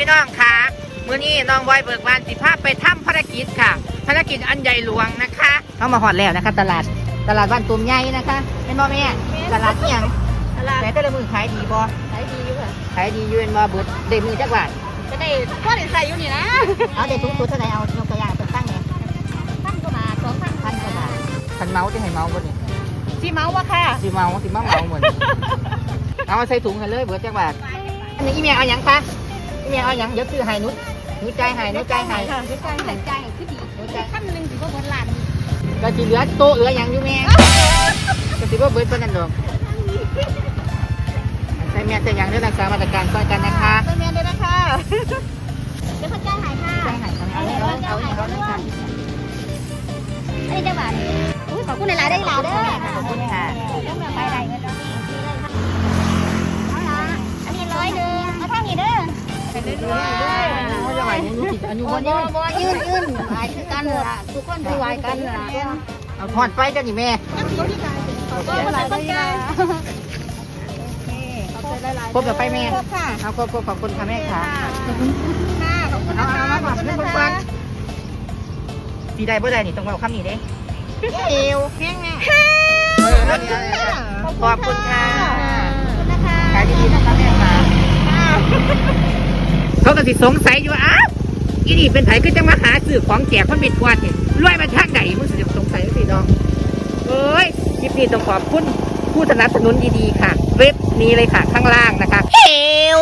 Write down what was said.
พี่น้องค่ะมื้อนี้น้องบอยเบิกบานสิพาไปทำภารกิจค่ะภารกิจอันใหญ่หลวงนะคะเข้ามาหอดแล้วนะคะ ตลาดตลาดบ้านตุ่มใหญ่นะคะเป็นบ่แม่ตลาดเอียงตลาดแต่แต่ละมือขายดีบ่ขายดีอยู่ค่ะขายดีอยืนบ่เบิดได้มือจักบาทจะได้พ่อได้ใส่อยู่นี่นะเอาเดี๋ยวทุกตัวเท่าไหร่เอายกตัวอย่างเป็นตั้งเนี่ยพันกว่าบาทสองพันพันกว่าบาทคันเมาจะให้เมาบ่นี่ซีเมาส์วะค่ะสิเมาสิมาเมาเหมือนเอามาใส่ถุงให้เลยเบิดจักบาทอันนี้อีเมียเอาหยังคะอี เมียเอาหยังเดี๋ยวซื้อให้หนุหนุใจให้หนุใจให้ค่ะไม่ใช่หันใจคือดีขั้นหนึ่งถือว่าบนหลานก็สิเหลือโต๊ะเหลือหยังอยู่แม่ก็สิบ่เบิดปานนั้นดอกใส่แม่ใส่หยังเด้อรักษามาตรการช่วยกันนะคะเป็นเมียเลยนะคะเดี๋ยวเขาจ้างหายค่ะใส่ให้ทำเอาเอาเอาเอาเอาเอาอันนี้จะบาทอุ้ยขอบคุณในหลายได้หลายเด้อขอบคุณค่ะต้องแบบไปไหนเงิน อ้ยจะไหวนี่สิอายุๆบ่บ่ยืนบ่ยืนยืนหายคือกันล่ะทุกคนคือไหวกันล่ะเอาทอดไปกันนี่แม่ก็มาใส่คนกลางครบกับไปแม่ครบค่ะเอาครบครบขอบคุณค่ะแม่ค่ะค่ะขอบคุณเอานะเอาคะมาก่อนเรื่องคนฟังสีได้บ่ได้นี่ต้องเอาคำนี้เด้เอวแห้งแม่เอออันนี้ขอบคุณค่ะขอบคุณนะคะขายดีๆนะคะแม่ค่ะเขาก็สิสงสัยอยู่ว่าอ้าว อีนี่เป็นไผก็จะมาหาสื่อของแจกคนบิดกวาดนี่รวยมาทางไหนมึงสิสงสัยสิน้องเอ้ยคลิปนี้ต้องขอบคุณผู้สนับสนุนดีๆค่ะ เว็บนี้เลยค่ะข้างล่างนะคะเฮล